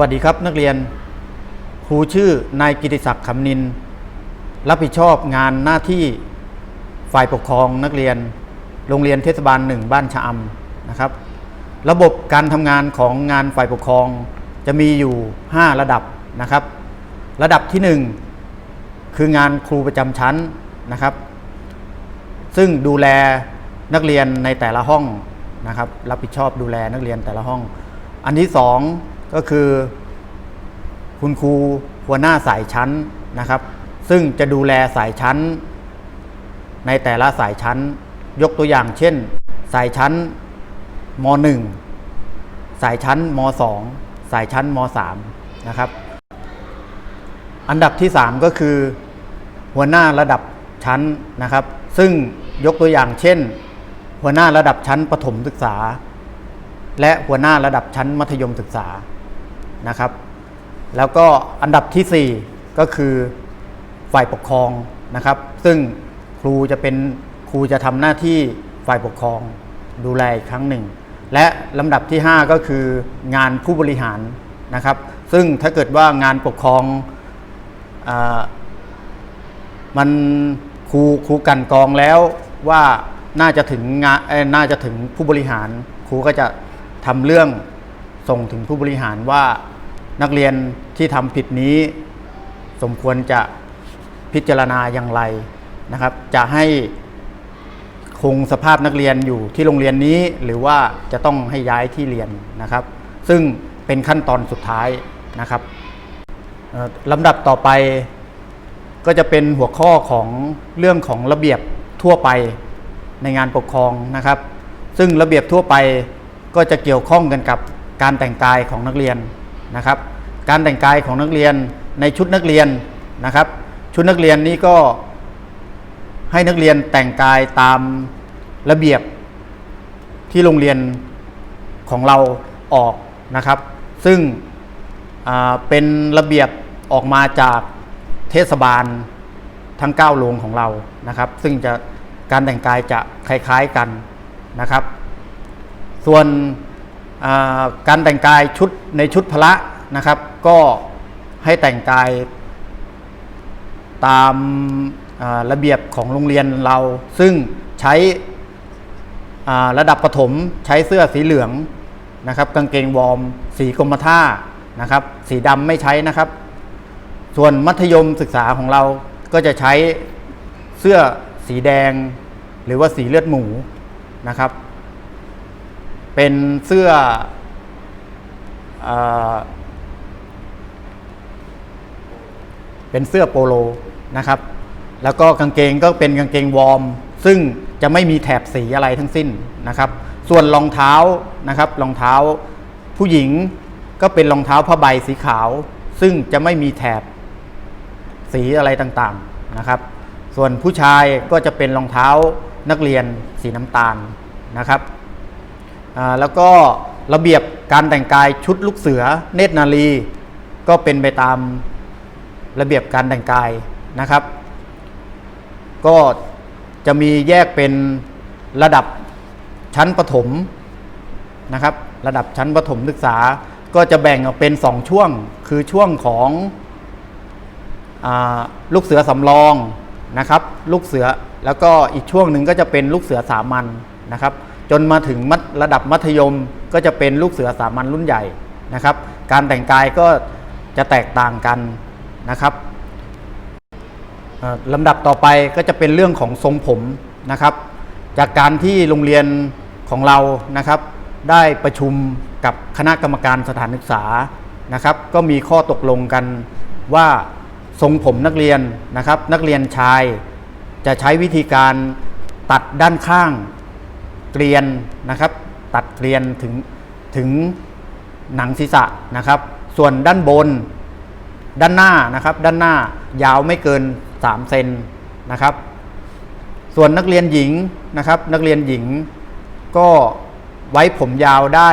วัสดีครับนักเรียน ครูชื่อนายกิติศักดิ์คำนิน รับผิดชอบงานหน้าที่ฝ่ายปกครองนักเรียน โรงเรียนเทศบาลหนึ่งบ้านชะอำนะครับ ระบบการทำงานของงานฝ่ายปกครองจะมีอยู่ 5 ระดับนะครับ ระดับที่ 1 คืองานครูประจำชั้นนะครับ ซึ่งดูแลนักเรียนในแต่ละห้องนะครับ รับผิดชอบดูแลนักเรียนแต่ละห้อง อันที่สอง ก็คือ คุณครูหัวหน้าสายชั้นนะครับ ซึ่งจะดูแลสายชั้น ในแต่ละสายชั้น ยกตัวอย่างเช่น สายชั้นม .1 สายชั้นม .2 สายชั้นม .3 นะครับ อันดับที่ 3 ก็คือ หัวหน้าระดับชั้นนะครับ ซึ่งยกตัวอย่างเช่น หัวหน้าระดับชั้นประถมศึกษา และหัวหน้าระดับชั้นมัธยมศึกษา นะครับ แล้วก็อันดับทีสี่ 4 ก็คือฝ่ายปกครองนะครับ ซึ่งครูจะเป็นครูจะทำหน้าที่ฝ่ายปกครองดูแลอีกครั้งหนึ่ง และลำดับที่ 5 ก็คืองานผู้บริหารนะครับ ซึ่งถ้าเกิดว่างานปกครองอมันครูครูกันกองแล้วว่าน่าจะถึงงานน่าจะถึงผู้บริหารครูก็จะทำเรื่อง ส่งถึงผู้บริหารว่านักเรียนที่ทำผิดนี้ สมควรจะพิจารณาอย่างไรนะครับ จะให้คงสภาพนักเรียนอยู่ที่โรงเรียนนี้ หรือว่าจะต้องให้ย้ายที่เรียนนะครับ ซึ่งเป็นขั้นตอนสุดท้ายนะครับลำดับต่อไปก็จะเป็นหัวข้อของเรื่องของระเบียบทั่วไปในงานปกครองนะครับ ซึ่งระเบียบทั่วไปก็จะเกี่ยวข้องกันกับ การแต่งกายของนักเรียนนะครับ การแต่งกายของนักเรียนในชุดนักเรียนนะครับ ชุดนักเรียนนี้ก็ให้นักเรียนแต่งกายตามระเบียบที่โรงเรียนของเราออกนะครับ ซึ่งเป็นระเบียบออกมาจากเทศบาลทั้ง 9 โรงของเรานะครับ ซึ่งจะการแต่งกายจะคล้ายๆกันนะครับ ส่วน การแต่งกายชุดในชุดพละนะครับ ก็ให้แต่งกายตามระเบียบของโรงเรียนเรา ซึ่งใช้ระดับประถมใช้เสื้อสีเหลืองนะครับกางเกงวอร์ม สีกรมท่านะครับ สีดำไม่ใช้นะครับ ส่วนมัธยมศึกษาของเราก็จะใช้เสื้อสีแดง หรือว่าสีเลือดหมูนะครับ เป็นเสื้อเอเป็นเสื้อโปโลนะครับ แล้วก็กางเกงก็เป็นกางเกงวอร์ม ซึ่งจะไม่มีแถบสีอะไรทั้งสิ้นนะครับ ส่วนรองเท้านะครับรองเท้าผู้หญิงก็เป็นรองเท้าผ้าใบสีขาว ซึ่งจะไม่มีแถบสีอะไรต่างๆนะครับ ส่วนผู้ชายก็จะเป็นรองเท้านักเรียนสีน้ำตาลนะครับ แล้วก็ระเบียบการแต่งกายชุดลูกเสือเนตรนารี ก็เป็นไปตามระเบียบการแต่งกายนะครับ ก็จะมีแยกเป็นระดับชั้นประถมนะครับ ระดับชั้นประถมศึกษาก็จะแบ่งออกเป็น2ช่วงคือช่วงของอลูกเสือสำรองนะครับ ลูกเสือแล้วก็อีกช่วงหนึ่งก็จะเป็นลูกเสือสามัญนะครับ จนมาถึงระดับมัธยมก็จะเป็นลูกเสือสามัญรุ่นใหญ่นะครับ การแต่งกายก็จะแตกต่างกันนะครับลำดับต่อไปก็จะเป็นเรื่องของทรงผมนะครับ จากการที่โรงเรียนของเรานะครับ ได้ประชุมกับคณะกรรมการสถานศึกษานะครับ ก็มีข้อตกลงกันว่าทรงผมนักเรียนนะครับ นักเรียนชายจะใช้วิธีการตัดด้านข้าง เกลียนนะครับ ตัดเกลียนถึงถึงหนังศีรษะนะครับ ส่วนด้านบนด้านหน้านะครับ ด้านหน้ายาวไม่เกิน 3 เซนนะครับ ส่วนนักเรียนหญิงนะครับ นักเรียนหญิงก็ไว้ผมยาวได้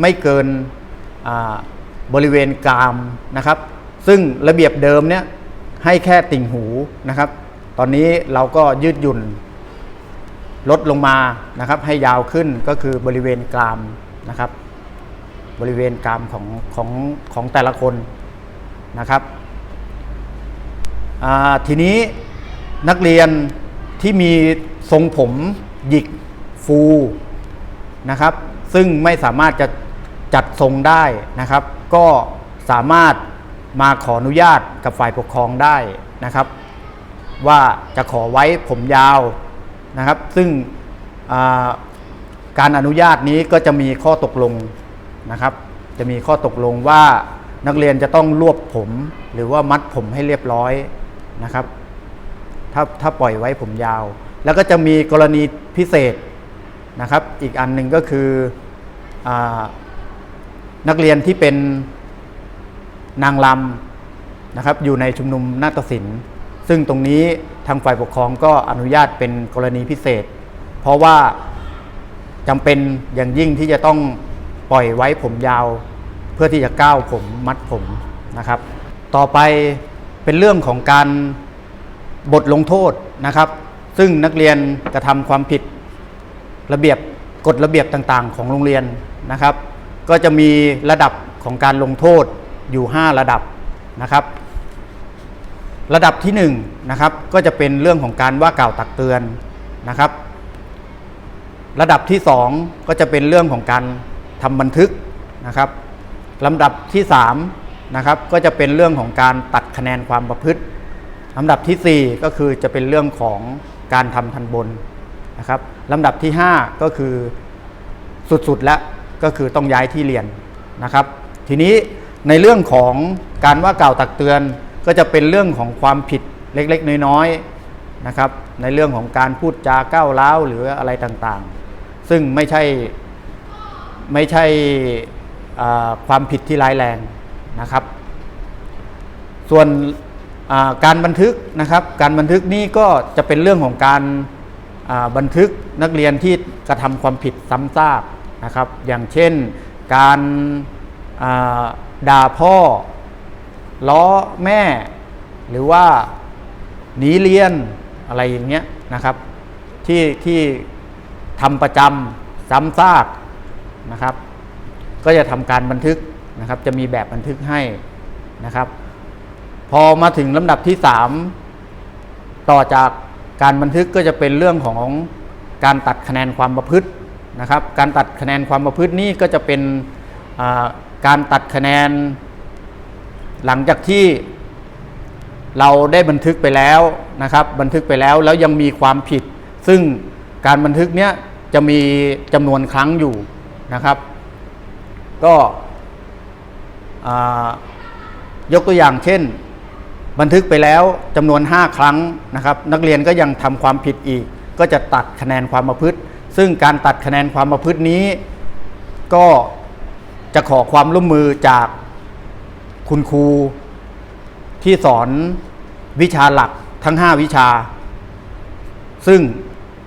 ไม่เกินบริเวณกรามนะครับ ซึ่งระเบียบเดิมเนี่ยให้แค่ติ่งหูนะครับ ตอนนี้เราก็ยืดหยุ่น ลดลงมานะครับให้ยาวขึ้นก็คือบริเวณกรามนะครับ บริเวณกรามของของของแต่ละคนนะครับอ่าทีนี้นักเรียนที่มีทรงผมหยิกฟูนะครับ ซึ่งไม่สามารถจะจัดทรงได้นะครับ ก็สามารถมาขออนุญาตกับฝ่ายปกครองได้นะครับ ว่าจะขอไว้ผมยาว นะครับ ซึ่งาการอนุญาตนี้ก็จะมีข้อตกลงนะครับ จะมีข้อตกลงว่านักเรียนจะต้องรวบผม หรือว่ามัดผมให้เรียบร้อยนะครับ ถ้าถ้าปล่อยไว้ผมยาว แล้วก็จะมีกรณีพิเศษนะครับ อีกอันหนึ่งก็คืออนักเรียนที่เป็นนางรำนะครับ อยู่ในชุมนุมนาฏศิลป์ ซึ่งตรงนี้ทางฝ่ายปกครองก็อนุญาตเป็นกรณีพิเศษ เพราะว่าจำเป็นอย่างยิ่งที่จะต้องปล่อยไว้ผมยาว เพื่อที่จะก้าวผมมัดผมนะครับ ต่อไปเป็นเรื่องของการบทลงโทษนะครับ ซึ่งนักเรียนกระทำความผิดระเบียบกฎระเบียบต่างๆ ของโรงเรียนนะครับ ก็จะมีระดับของการลงโทษอยู่ 5 ระดับนะครับ ระดับที่1นงนะครับก็จะเป็นเรื่องของการว่ากล่าวตักเตือนนะครับ ระดับที่ 2 ก็จะเป็นเรื่องของการทำบันทึกนะครับลำดับที่3นะครับก็จะเป็นเรื่องของการตัดคะแนนความประพฤติลำดับทีสี่4 ก็คือจะเป็นเรื่องของการทำทันบนนะครับลำดับที่ 5 ก็คือสุดๆแล้วก็คือต้องย้ายที่เรียนนะครับ ทีนี้ในเรื่องของการว่ากล่าวตักเตือน ก็จะเป็นเรื่องของความผิดเล็กๆ น้อยๆนะครับในเรื่องของการพูดจาก้าวร้าวหรืออะไรต่างๆ ซึ่งไม่ใช่ไม่ใช่ความผิดที่ร้ายแรงนะครับ ส่วนการบันทึกนะครับ การบันทึกนี่ก็จะเป็นเรื่องของการบันทึกนักเรียนที่กระทำความผิดซ้ำซากนะครับ อย่างเช่นการาด่าพ่อ ล้อแม่ หรือว่าหนีเรียนอะไรอย่างเงี้ยนะครับ ที่ที่ทำประจำซ้ำซากนะครับ ก็จะทำการบันทึกนะครับ จะมีแบบบันทึกให้นะครับ พอมาถึงลำดับที่ 3 ต่อจากการบันทึกก็จะเป็นเรื่องของการตัดคะแนนความประพฤตินะครับ การตัดคะแนนความประพฤตินี่ก็จะเป็นการตัดคะแนน หลังจากที่เราได้บันทึกไปแล้วนะครับ บันทึกไปแล้วแล้วยังมีความผิด ซึ่งการบันทึกเนี้ยจะมีจำนวนครั้งอยู่นะครับ ก็ยกตัวอย่างเช่น บันทึกไปแล้วจำนวน 5 ครั้งนะครับ นักเรียนก็ยังทำความผิดอีก ก็จะตัดคะแนนความประพฤติ ซึ่งการตัดคะแนนความประพฤตินี้ ก็จะขอความร่วมมือจาก คุณครูที่สอนวิชาหลักทั้ง 5 วิชา ซึ่ง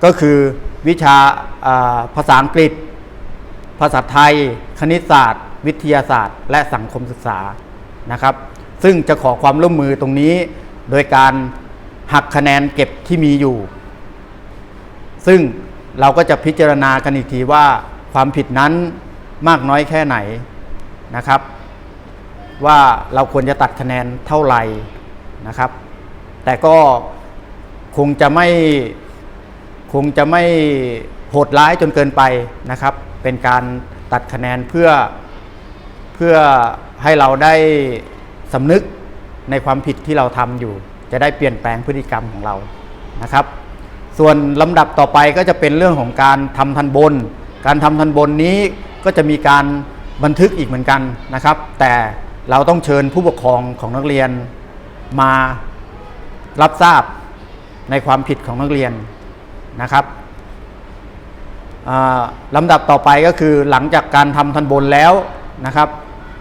ก็คือวิชาอ่าภาษาอังกฤษ ภาษาไทย คณิตศาสตร์ วิทยาศาสตร์ และสังคมศึกษานะครับ ซึ่งจะขอความร่วมมือตรงนี้ โดยการหักคะแนนเก็บที่มีอยู่ ซึ่งเราก็จะพิจารณากันอีกทีว่าความผิดนั้นมากน้อยแค่ไหนนะครับ ว่าเราควรจะตัดคะแนนเท่าไหร่นะครับ แต่ก็คงจะไม่คงจะไม่โหดร้ายจนเกินไปนะครับ เป็นการตัดคะแนนเพื่อเพื่อให้เราได้สำนึกในความผิดที่เราทำอยู่ จะได้เปลี่ยนแปลงพฤติกรรมของเรานะครับ ส่วนลำดับต่อไปก็จะเป็นเรื่องของการทำทันบน การทำทันบนนี้ก็จะมีการบันทึกอีกเหมือนกันนะครับ แต่ เราต้องเชิญผู้ปกครองของนักเรียนมารับทราบในความผิดของนักเรียนนะครับลำดับต่อไปก็คือหลังจากการทำทันบนแล้วนะครับ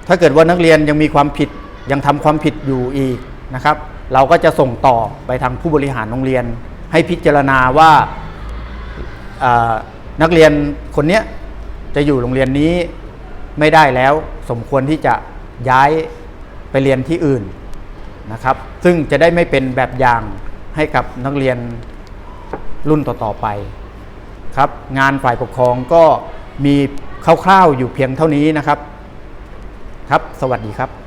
ถ้าเกิดว่านักเรียนยังมีความผิดยังทำความผิดอยู่อีกนะครับ เราก็จะส่งต่อไปทางผู้บริหารโรงเรียน ให้พิจารณาว่านักเรียนคนนี้จะอยู่โรงเรียนนี้ไม่ได้แล้วสมควรที่จะ ย้ายไปเรียนที่อื่นนะครับ ซึ่งจะได้ไม่เป็นแบบอย่างให้กับนักเรียนรุ่นต่อๆไปครับ งานฝ่ายปกครองก็มีคร่าวๆอยู่เพียงเท่านี้นะครับ ครับ สวัสดีครับ